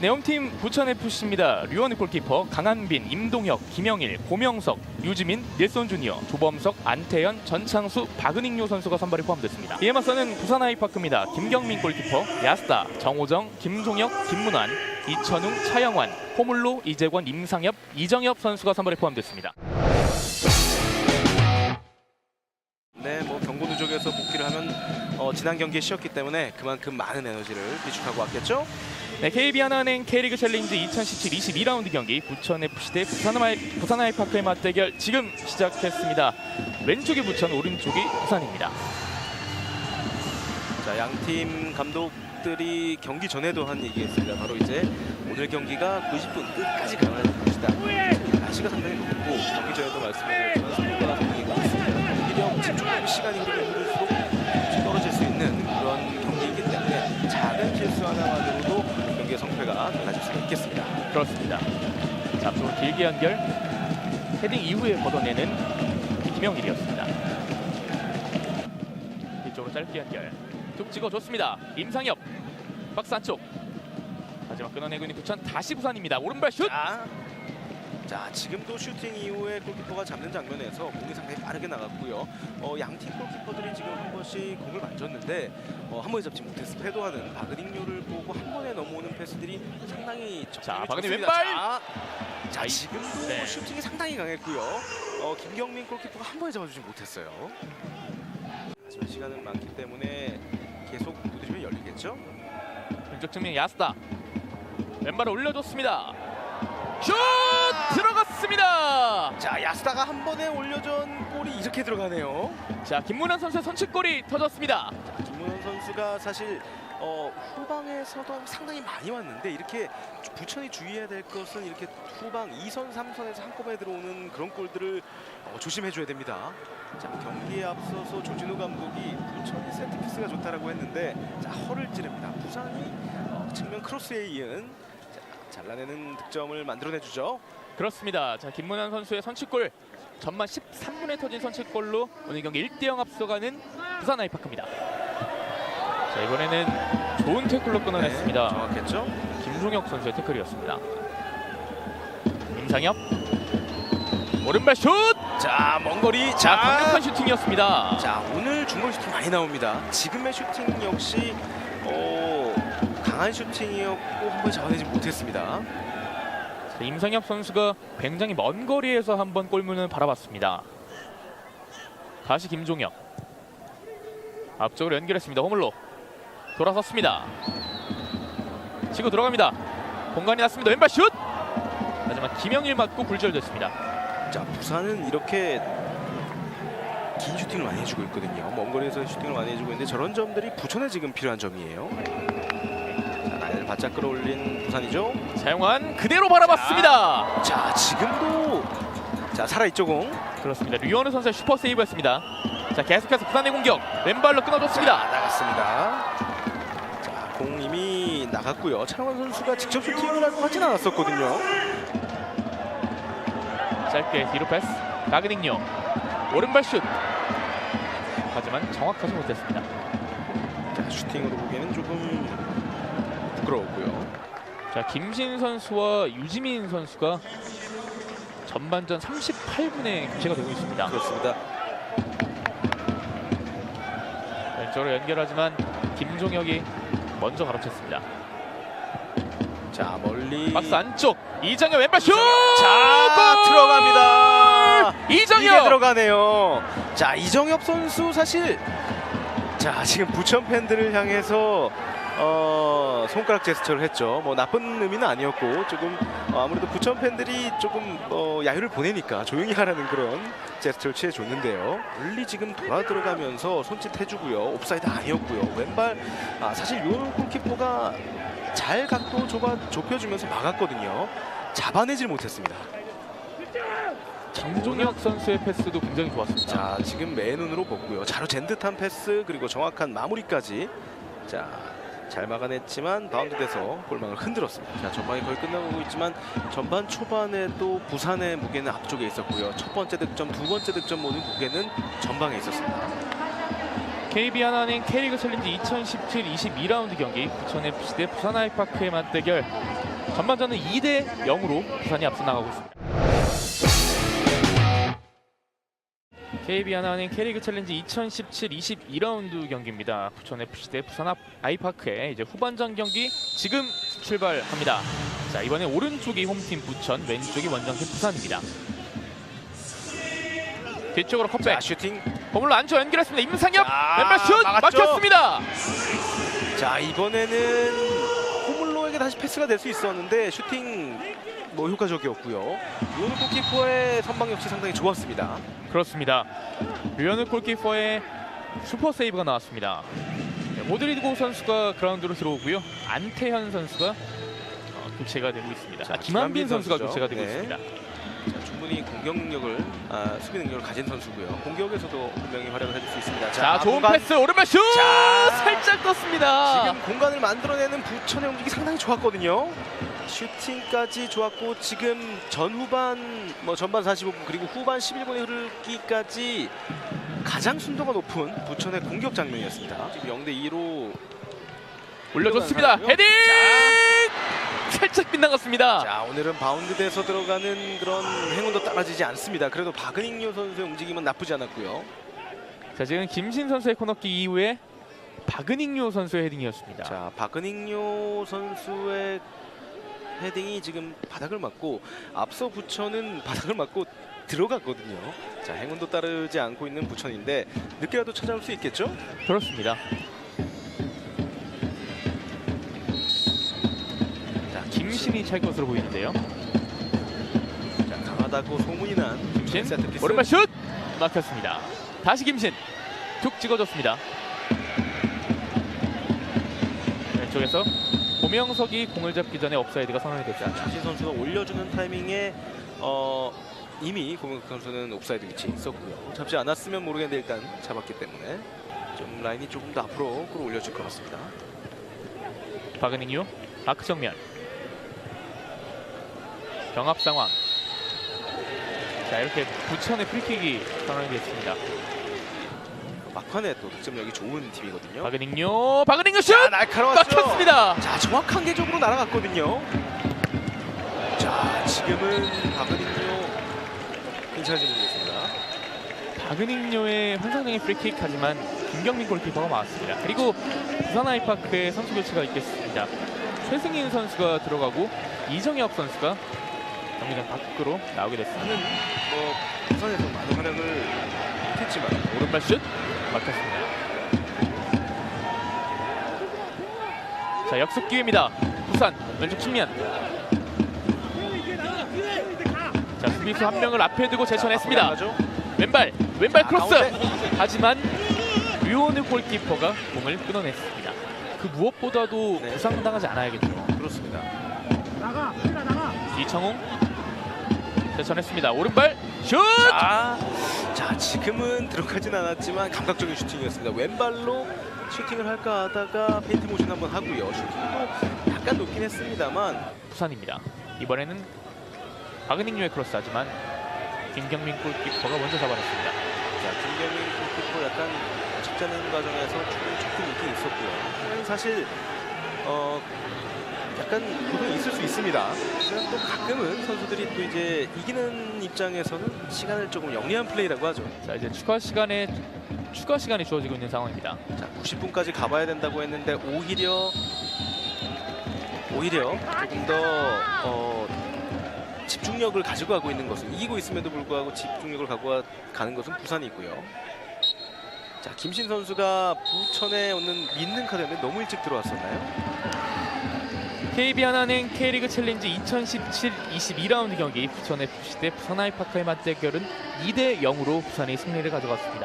네, 홈팀 부천FC입니다. 류원희 골키퍼, 강한빈, 임동혁, 김영일, 고명석, 유지민, 닐손 주니어, 조범석, 안태현, 전창수, 박은익요 선수가 선발에 포함됐습니다. 이에 맞서는 부산 아이파크입니다. 김경민 골키퍼, 야스다, 정호정, 김종혁, 김문환, 이천웅, 차영환, 호물로, 이재권, 임상엽, 이정엽 선수가 선발에 포함됐습니다. 지난 경기에 쉬었기 때문에 그만큼 많은 에너지를 비축하고 왔겠죠. 네, KB하나은행 K리그 챌린지 2017 22라운드 경기 부천FC 대 부산아이, 부산아이파크의 맞대결 지금 시작했습니다. 왼쪽이 부천, 오른쪽이 부산입니다. 자, 양팀 감독들이 경기 전에도 한 얘기가 있습니다. 바로 이제 오늘 경기가 90분 끝까지 가야 할 것이다. 날씨가 상당히 덥고 경기 전에도 말씀드렸지만 상당히 많습니다. 오히려 집중하는 시간이 흐르면 달라질 수가 있겠습니다. 그렇습니다. 자, 앞쪽으로 길게 연결. 헤딩 이후에 걷어내는 김영일이었습니다. 뒤쪽으로 짧게 연결. 툭 찍어줬습니다. 임상엽. 박스 안쪽. 하지만 끊어내고 있는 부천 다시 부산입니다. 오른발 슛. 자, 자 지금도 슈팅 이후에 골키퍼가 잡는 장면에서 공이 상당히 빠르게 나갔고요. 어, 양팀 골키퍼들이 지금 한 번씩 공을 만졌는데 어, 한 번에 잡지 못해서 패도하는 박은익료를 보고 한 번에 넘어오는 패스들이 상당히 자, 좋습니다. 왼발! 자, 자 지금도 네. 슈팅이 상당히 강했고요. 어, 김경민 골키퍼가 한 번에 잡아주지 못했어요. 하지만 시간은 많기 때문에 계속 두드리면 열리겠죠. 왼쪽 측면 야스다. 왼발을 올려줬습니다. 슛 들어갔습니다. 자 야스다가 한 번에 올려준 골이 이렇게 들어가네요. 자, 김문환 선수의 선취골이 터졌습니다. 김문현 선수가 사실 어, 후방에서도 상당히 많이 왔는데 이렇게 부천이 주의해야 될 것은 이렇게 후방 2선, 3선에서 한꺼번에 들어오는 그런 골들을 어, 조심해줘야 됩니다. 자 경기에 앞서서 조진우 감독이 부천이 세트피스가 좋다라고 했는데 자 허를 찌릅니다. 부산이 어, 측면 크로스에 이은 자, 잘라내는 득점을 만들어내주죠. 그렇습니다. 자, 김문환 선수의 선취골 전반 13분에 터진 선취골로 오늘 경기 1대0 앞서가는 부산 아이파크입니다. 자, 이번에는 좋은 태클로 끊어냈습니다. 네, 정확했죠? 김종혁 선수의 태클이었습니다. 임상엽 오른발 슛! 자 먼 거리 자, 강력한 슈팅이었습니다. 자 오늘 중거리 슈팅 많이 나옵니다. 지금의 슈팅 역시 어, 강한 슈팅이었고 한번 잡아내지 못했습니다. 자, 임상엽 선수가 굉장히 먼 거리에서 한번 골문을 바라봤습니다. 다시 김종혁 앞쪽으로 연결했습니다. 호물로 돌아섰습니다. 치고 들어갑니다. 공간이 났습니다. 왼발 슛! 하지만 김영일 맞고 굴절됐습니다. 자 부산은 이렇게 긴 슈팅을 많이 해주고 있거든요. 먼 거리에서 슈팅을 많이 해주고 있는데 저런 점들이 부천에 지금 필요한 점이에요. 자날 바짝 끌어올린 부산이죠. 사용한 그대로 바라봤습니다. 자 지금도 자 살아있죠 공. 그렇습니다. 류현우 선수의 슈퍼 세이브였습니다. 자 계속해서 부산의 공격 왼발로 자, 끊어줬습니다. 나갔습니다. 자, 공 이미 나갔고요. 차원 선수가 직접 슈팅을 할 것 같진 않았었거든요. 짧게 뒤로 패스 나그닝요 오른발 슛 하지만 정확하지 못했습니다. 자, 슈팅으로 보기에는 조금 부끄러웠고요. 자 김신 선수와 유지민 선수가 전반전 38분에 교체가 되고 있습니다. 그렇습니다. 왼쪽으로 연결하지만 김종혁이 먼저 가로챘습니다. 자, 멀리 박스 안쪽 이정현 왼발 슛! 자, 골! 들어갑니다. 이게 이정현 들어가네요. 자, 이정엽 선수 사실 자, 지금 부천 팬들을 향해서 어, 손가락 제스처를 했죠. 뭐 나쁜 의미는 아니었고 조금 어, 아무래도 부천 팬들이 조금 어, 야유를 보내니까 조용히 하라는 그런 제스처를 취해 줬는데요. 멀리 지금 돌아 들어가면서 손짓 해주고요. 옵사이드 아니었고요. 왼발 아, 사실 요 골키퍼가 잘 각도 좁아 좁혀주면서 막았거든요. 잡아내질 못했습니다. 장종혁 선수의 패스도 굉장히 좋았습니다. 자 지금 맨눈으로 보고요. 자로 잰 듯한 패스 그리고 정확한 마무리까지 자. 잘 막아냈지만 바운드 돼서 골망을 흔들었습니다. 자 전반이 거의 끝나고 있지만 전반 초반에도 부산의 무게는 앞쪽에 있었고요. 첫 번째 득점, 두 번째 득점 모두 무게는 전방에 있었습니다. KB 하나는 K리그 챌린지 2017 22라운드 경기 부천 FC 대 부산 아이파크의 맞대결 전반전은 2대 0으로 부산이 앞서 나가고 있습니다. KB 하나는 K리그 챌린지 2017 22라운드 경기입니다. 부천 FC 대 부산 아- 아이파크의 이제 후반전 경기 지금 출발합니다. 자 이번에 오른쪽이 홈팀 부천, 왼쪽이 원정팀 부산입니다. 뒤쪽으로 컵백. 자, 슈팅. 버물로 안쪽 연결했습니다. 임상엽 자, 왼발 슛 막았죠? 막혔습니다. 자, 이번에는 호물로에게 다시 패스가 될 수 있었는데 슈팅 뭐 효과적이었고요. 요는 골키퍼의 선방 역시 상당히 좋았습니다. 그렇습니다. 류현우 골키퍼의 슈퍼 세이브가 나왔습니다. 네, 모드리고 선수가 그라운드로 들어오고요. 안태현 선수가 어, 교체가 되고 있습니다. 자, 아, 김한빈 김한빈 선수가. 교체가 되고 네. 있습니다. 자, 충분히 공격 능력을 아, 수비 능력을 가진 선수고요. 공격에서도 분명히 활약을 해줄 수 있습니다. 자, 좋은 공간- 패스 오른발 슛 자, 살짝 떴습니다. 지금 공간을 만들어내는 부천의 움직이 상당히 좋았거든요. 슈팅까지 좋았고 지금 전후반 뭐 전반 45분 그리고 후반 11분에 흐르기까지 가장 순도가 높은 부천의 공격 장면이었습니다. 지금 0대 2로 올려줬습니다. 헤딩 살짝 빗나갔습니다. 자 오늘은 바운드돼서 들어가는 그런 행운도 따라지지 않습니다. 그래도 박은익요 선수의 움직임은 나쁘지 않았고요. 자 지금 김신 선수의 코너킥 이후에 박은익요 선수의 헤딩이었습니다. 자 박은익요 선수의 헤딩이 지금 바닥을 맞고 앞서 부천은 바닥을 맞고 들어갔거든요. 자 행운도 따르지 않고 있는 부천인데 늦게라도 찾아올 수 있겠죠? 그렇습니다. 자 김신이 찰 것으로 보이는데요. 자 강하다고 소문이 난 김신 세트 피스. 오른발 슛 막혔습니다. 다시 김신 툭 찍어줬습니다. 왼쪽에서 고명석이 공을 잡기 전에 업사이드가 선언이 됐죠. 자 최신 선수가 올려주는 타이밍에 어 이미 고명석 선수는 옵사이드 위치에 있었고요. 잡지 않았으면 모르겠는데 일단 잡았기 때문에 좀 라인이 조금 더 앞으로 끌어올려줄 것 같습니다. 박은익요 마크 정면 경합 상황. 자 이렇게 부천의 프리킥이 선언이 됐습니다. 막판에 또 득점력이 좋은 팀이거든요. 박은익요 박은익요 슛 자, 날카로웠죠. 막혔습니다. 자 정확한 게 쪽으로 날아갔거든요. 자 지금은 박은익요 괜찮은지 모르겠습니다. 박은익요의 환상적인 프리킥 하지만 김경민 골키퍼가 막았습니다. 그리고 부산 아이파크의 선수 교체가 있겠습니다. 최승인 선수가 들어가고 이정혁 선수가 경기장 밖으로 나오게 됐습니다. 뭐 부산에서 많은 활약을 못했지만 오른발 슛 막혔습니다. 자 역습 기회입니다. 부산 왼쪽 측면. 자 수비수 한 명을 앞에 두고 제쳐냈습니다. 나가죠? 왼발 왼발 자, 크로스. 하지만 류오느 골키퍼가 공을 끊어냈습니다. 그 무엇보다도 네. 부상당하지 않아야겠죠. 그렇습니다. 이청웅 제쳐냈습니다. 오른발 슛. 자, 자 지금은 들어가진 않았지만 감각적인 슈팅이었습니다. 왼발로 슈팅을 할까 하다가 페인트 모션 한번 하고요. 슈팅도 약간 높긴 했습니다만 부산입니다. 이번에는 박은익류의 크로스 하지만 김경민 골키퍼가 먼저 잡아냈습니다. 자, 김경민 골키퍼 약간 착자는 과정에서 충분히 조금 있긴 있었고요. 사실 어 약간 고통이 있을 수 있습니다. 하지만 또 가끔은 선수들이 또 이제 이기는 입장에서는 시간을 조금 영리한 플레이라고 하죠. 자 이제 추가 시간에 추가 시간이 주어지고 있는 상황입니다. 자, 90분까지 가봐야 된다고 했는데 오히려 오히려 조금 더 어, 집중력을 가지고 가고 있는 것은 이기고 있음에도 불구하고 집중력을 갖고 가- 가는 것은 부산이고요. 자, 김신 선수가 부천에 오는 믿는 카드였는데 너무 일찍 들어왔었나요? KB 하나는 K리그 챌린지 2017 22라운드 경기 부천 FC 대 부산 아이파크의 맞대결은 2대 0으로 부산이 승리를 가져갔습니다.